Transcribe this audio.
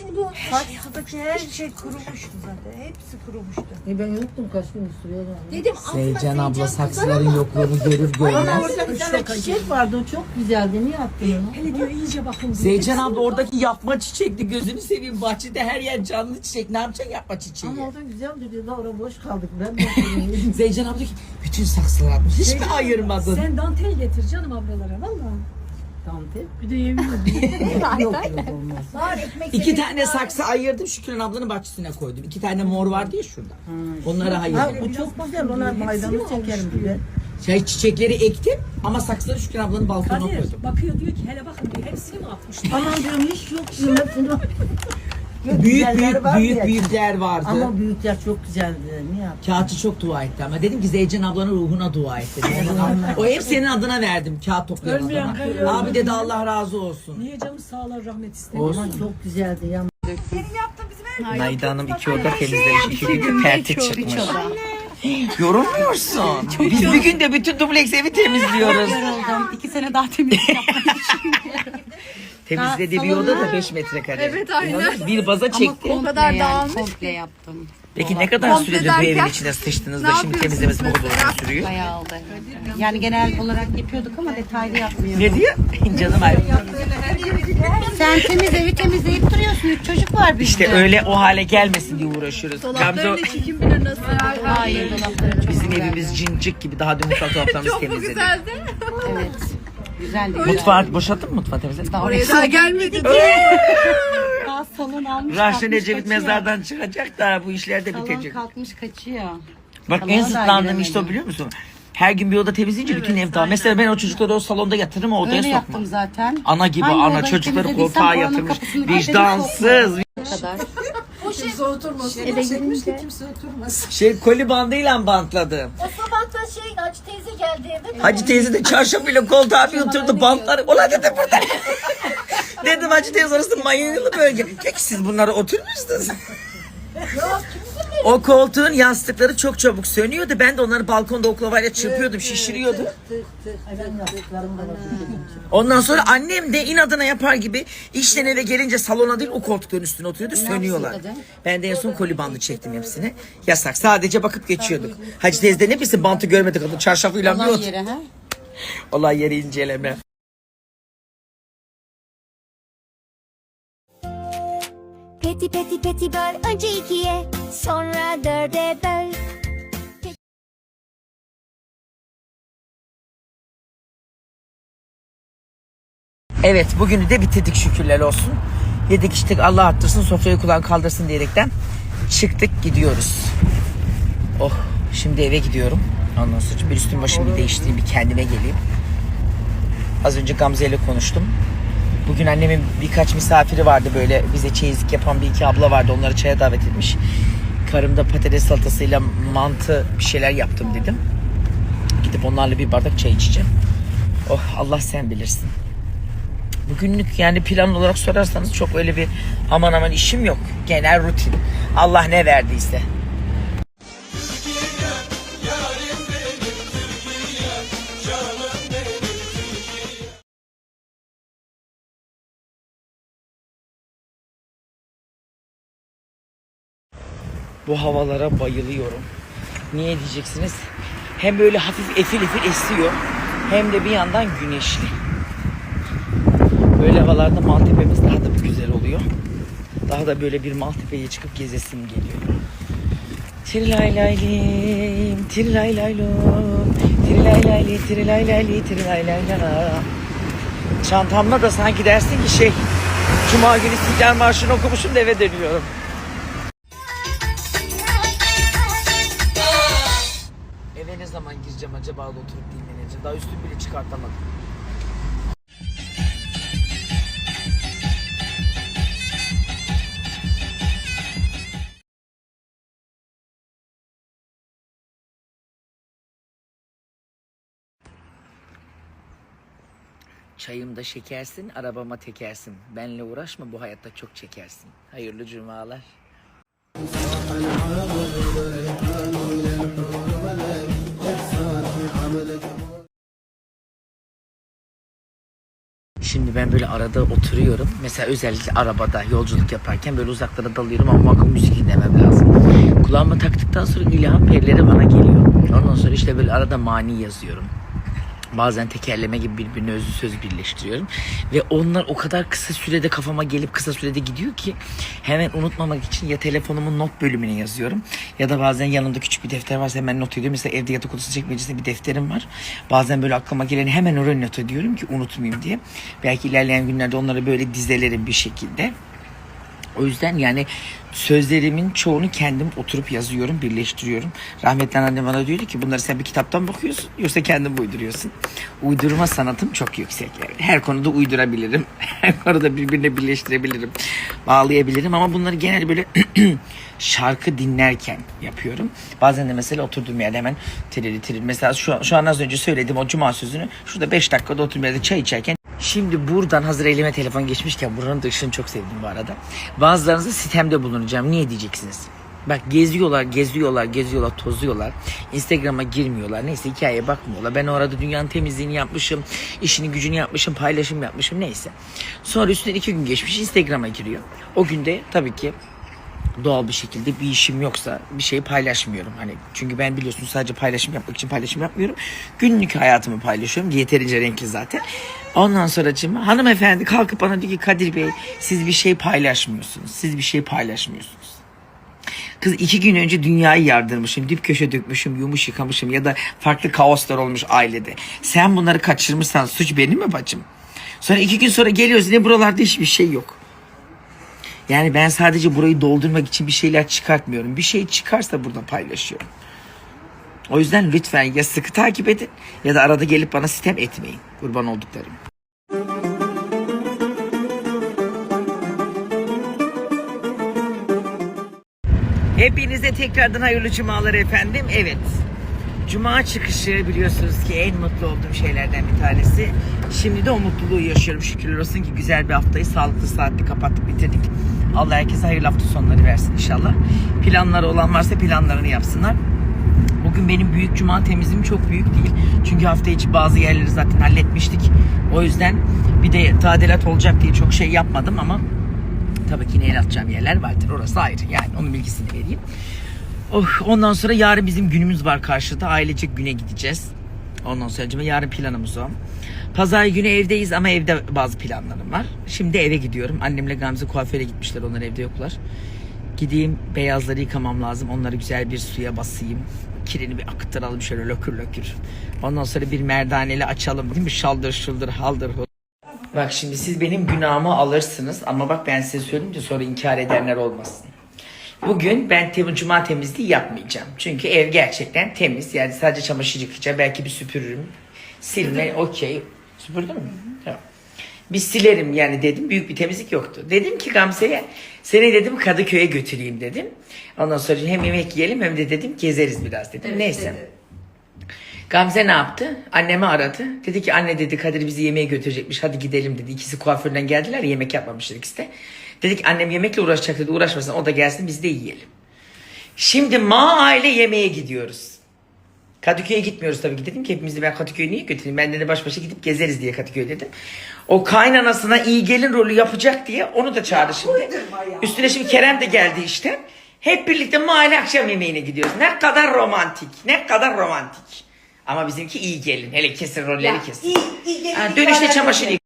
şimdi bu saçtaki her şey kurumuştu zaten. Hepsi kurumuştu. E ben yoktum kaç gün sürüyordu. Dedim Seycan abla saksıların yokluğunu görür görmez. Orada bir tane çiçek vardı o çok güzeldi. Niye attın onu? Hele diyor iyice bakın. Seycan abla oradaki yapma çiçekli gözünü seveyim. Bahçede her yer canlı çiçek. Ne yapacaksın yapma çiçeği? Ama orada güzel duruyordu. Orada boş kaldık. Ben de oturuyorum. Seycan abla diyor ki bütün saksılar atmış. Hiç mi ayırmadın? Sen dantel getir canım ablalara valla. Tante. Bir de yemin ediyorum. Yok yok olmaz. Var ekmek İki tane saksı ayırdım Şükran ablanın bahçesine koydum. İki tane mor vardı ya şurada. Onları Ha, ayırdım. bu çok güzel. Ona maydanoz çekerim de. Şey çiçekleri ektim ama saksıları Şükran ablanın balkonuna Kadir koydum. bakıyor diyor ki hele bakın diyor hepsini mi atmışlar? Aman diyorum hiç yok diyorum. Hepsini Yok, Büyük büyük var büyük diye. büyükler vardı. Ama büyükler çok güzeldi. Niye yaptın? Kağıtçı çok dua etti ama dedim ki Zeycan ablanın ruhuna dua et dedim. o hep senin adına verdim kağıt toplayan Ölmeyen adama. kalıyor. Abi dedi Allah razı olsun. Niye canım sağlar rahmet istemiyor? Aman çok güzeldi ya. Naide Hanım iki oda temizlemiş, iki günde perte çıkmış. Yorulmuyorsun. Biz bir günde bütün dubleks evi temizliyoruz. Yoruldum. İki sene daha temizlik yapmayı Temizlediği bir oda da 5 metrekare. Evet, aynen. Bir baza çekti. O kadar dağılmış Komple yaptım. Peki ne kadar Komple süredir bu evin derken, içine sıçtınız ne da şimdi yapıyorsunuz temizlemesi bu kadar sürüyor? Bayağı oldu. Yani genel olarak yapıyorduk ama detaylı yapmıyorduk. Ne diyor? Canım ay. Sen temiz evi temizleyip duruyorsun. Üç çocuk var bizde. İşte öyle o hale gelmesin diye uğraşıyoruz. Gamze Dolapların içi kim bilir nasıl. Hayır bizim evimiz cincik gibi daha dün mutfak dolaplarımızı Çok mu temizledik. güzeldi? Evet. Güzeldi. Mutfağı boşalttın mı mutfağı temizledin? Daha Oraya daha gelmedik. Daha salon almış. Kalkmış, Ecevit kaçıyor. mezardan çıkacak da bu işler de Salon bitecek. kalkmış kaçıyor. Bak salona en da zıtlandığım işte o giremedim. biliyor musun? Her gün bir oda temizleyince bütün ev dağılıyor. Mesela ben o çocukları o salonda yatırırım o odaya Öyle sokmam. yaptım zaten. Ana gibi Hangi ana odayı çocukları temizlediysem koltuğa oranın yatırmış. kapısını Vicdansız. kadar. Şey koli bandıyla bantladım. O sabah da şey Hacı teyze geldi eve. Hacı teyze de çarşafıyla koltuğa bir oturdu bantları. Ulan dedim burada. dedim Hacı teyze orası mayınlı bölge. Peki siz bunları oturmuşsunuz. O koltuğun yastıkları çok çabuk sönüyordu. Ben de onları balkonda oklavayla çırpıyordum, şişiriyordum. Ondan sonra annem de inadına yapar gibi işten eve gelince salona değil o koltukların üstüne oturuyordu sönüyorlar. Ben de en son koli bandı çektim hepsini. Yasak sadece bakıp geçiyorduk. Hacı teyze de ne bilsin bantı görmedik kadın çarşafıyla bir. Olay yeri inceleme. Peti peti peti böl önce ikiye sonra dörde böl Evet bugünü de bitirdik şükürler olsun. Yedik içtik Allah arttırsın sofrayı kulağın kaldırsın diyerekten çıktık gidiyoruz. Oh şimdi eve gidiyorum. Ondan sonra bir üstüm başımı bir değiştireyim bir kendime geleyim. Az önce Gamze ile konuştum. Bugün annemin birkaç misafiri vardı böyle bize çeyizlik yapan bir iki abla vardı onları çaya davet etmiş. Karım da patates salatasıyla mantı bir şeyler yaptım dedim. Gidip onlarla bir bardak çay içeceğim. Oh Allah sen bilirsin. Bugünlük yani plan olarak sorarsanız çok öyle bir aman aman işim yok. Genel rutin. Allah ne verdiyse. Bu havalara bayılıyorum. Niye diyeceksiniz? Hem böyle hafif efil efil esiyor hem de bir yandan güneşli. Böyle havalarda Maltepe'miz daha da bir güzel oluyor. Daha da böyle bir Maltepe'ye çıkıp gezesim geliyor. Tirilaylaylim, tirilaylaylum, tirilaylayli, tirilaylayli, tirilaylayla. Çantamla da sanki dersin ki şey, Cuma günü İstiklal Marşı'nı okumuşum da eve dönüyorum. Gireceğim acaba da oturup dinleneceğim. Daha üstümü bile çıkartamadım. Çayımda şekersin, arabama tekersin. Benle uğraşma bu hayatta çok çekersin. Hayırlı cumalar. Şimdi ben böyle arada oturuyorum. Mesela özellikle arabada yolculuk yaparken böyle uzaklara dalıyorum ama bakın müzik dinlemem lazım. Kulağıma taktıktan sonra ilham perileri bana geliyor. Ondan sonra işte böyle arada mani yazıyorum. Bazen tekerleme gibi birbirine özlü söz birleştiriyorum. Ve onlar o kadar kısa sürede kafama gelip kısa sürede gidiyor ki hemen unutmamak için ya telefonumun not bölümüne yazıyorum ya da bazen yanımda küçük bir defter varsa hemen not ediyorum. Mesela evde yatak odası çekmecesinde bir defterim var. Bazen böyle aklıma geleni hemen oraya not ediyorum ki unutmayayım diye. Belki ilerleyen günlerde onları böyle dizelerim bir şekilde. O yüzden yani sözlerimin çoğunu kendim oturup yazıyorum, birleştiriyorum. Rahmetli annem bana diyordu ki bunları sen bir kitaptan bakıyorsun yoksa kendin uyduruyorsun. Uydurma sanatım çok yüksek. Yani her konuda uydurabilirim. Her konuda birbirine birleştirebilirim. Bağlayabilirim ama bunları genelde böyle şarkı dinlerken yapıyorum. Bazen de mesela oturduğum yerde hemen tirili tirili. Mesela şu, şu an az önce söylediğim o cuma sözünü şurada 5 dakikada oturduğum yerde çay içerken Şimdi buradan hazır elime telefon geçmişken buranın da ışığını çok sevdim bu arada. Bazılarınıza sitemde bulunacağım. Niye diyeceksiniz? Bak geziyorlar, geziyorlar, geziyorlar, tozuyorlar. Instagram'a girmiyorlar. Neyse hikayeye bakmıyorlar. Ben orada dünyanın temizliğini yapmışım. işini gücünü yapmışım, paylaşım yapmışım neyse. Sonra üstüne iki gün geçmiş Instagram'a giriyor. O günde tabii ki doğal bir şekilde bir işim yoksa bir şey paylaşmıyorum. Hani çünkü ben biliyorsun sadece paylaşım yapmak için paylaşım yapmıyorum. Günlük hayatımı paylaşıyorum. Yeterince renkli zaten. Ondan sonra hanımefendi kalkıp bana diyor ki Kadir Bey siz bir şey paylaşmıyorsunuz. Siz bir şey paylaşmıyorsunuz. Kız iki gün önce dünyayı yardırmışım, dip köşe dökmüşüm, yumuş yıkamışım ya da farklı kaoslar olmuş ailede. Sen bunları kaçırmışsan suç benim mi bacım? Sonra iki gün sonra geliyoruz yine buralarda hiçbir şey yok. Yani ben sadece burayı doldurmak için bir şeyler çıkartmıyorum. Bir şey çıkarsa burada paylaşıyorum. O yüzden lütfen ya sıkı takip edin ya da arada gelip bana sitem etmeyin. Kurban olduklarım. Hepinize tekrardan hayırlı cumalar efendim. Evet. Cuma çıkışı biliyorsunuz ki en mutlu olduğum şeylerden bir tanesi. Şimdi de o mutluluğu yaşıyorum. Şükürler olsun ki güzel bir haftayı sağlıklı saatli kapattık bitirdik. Allah herkese hayırlı hafta sonları versin inşallah. Planları olan varsa planlarını yapsınlar. Bugün benim büyük cuma temizliğim çok büyük değil. Çünkü hafta içi bazı yerleri zaten halletmiştik. O yüzden bir de tadilat olacak diye çok şey yapmadım ama tabii ki el atacağım yerler vardır. Orası ayrı. Yani onun bilgisini vereyim. Oh, ondan sonra yarın bizim günümüz var karşıda. Ailecek güne gideceğiz. Ondan sonra yarın planımız o. Pazar günü evdeyiz ama evde bazı planlarım var. Şimdi eve gidiyorum. Annemle Gamze kuaföre gitmişler. Onlar evde yoklar. Gideyim beyazları yıkamam lazım. Onları güzel bir suya basayım. Kirini bir akıttıralım şöyle lökür lökür. Ondan sonra bir merdaneli açalım değil mi? Şaldır şuldur haldır hul. Bak şimdi siz benim günahımı alırsınız ama bak ben size söyleyeyim de sonra inkar edenler olmasın. Bugün ben tem cuma temizliği yapmayacağım. Çünkü ev gerçekten temiz. Yani sadece çamaşır yıkayacağım. Belki bir süpürürüm. Silme okey. Süpürdün mü? Tamam. Bir silerim yani dedim. Büyük bir temizlik yoktu. Dedim ki Gamze'ye seni dedim Kadıköy'e götüreyim dedim. Ondan sonra hem yemek yiyelim hem de dedim gezeriz biraz dedim. Neyse. Gamze ne yaptı? Annemi aradı. Dedi ki anne dedi Kadir bizi yemeğe götürecekmiş. Hadi gidelim dedi. İkisi kuaförden geldiler. Yemek yapmamışlar ikisi de. Dedik annem yemekle uğraşacak dedi. Uğraşmasın o da gelsin biz de yiyelim. Şimdi ma aile yemeğe gidiyoruz. Kadıköy'e gitmiyoruz tabii ki. Dedim ki hepimizi ben Kadıköy'e niye götüreyim? Ben de baş başa gidip gezeriz diye Kadıköy dedim. O kaynanasına iyi gelin rolü yapacak diye onu da çağırdı şimdi. Üstüne şimdi Kerem de geldi işte. Hep birlikte mahalle akşam yemeğine gidiyoruz. Ne kadar romantik. Ne kadar romantik. Ama bizimki iyi gelin. Hele kesin rolleri kesin. Ha, dönüşte çamaşır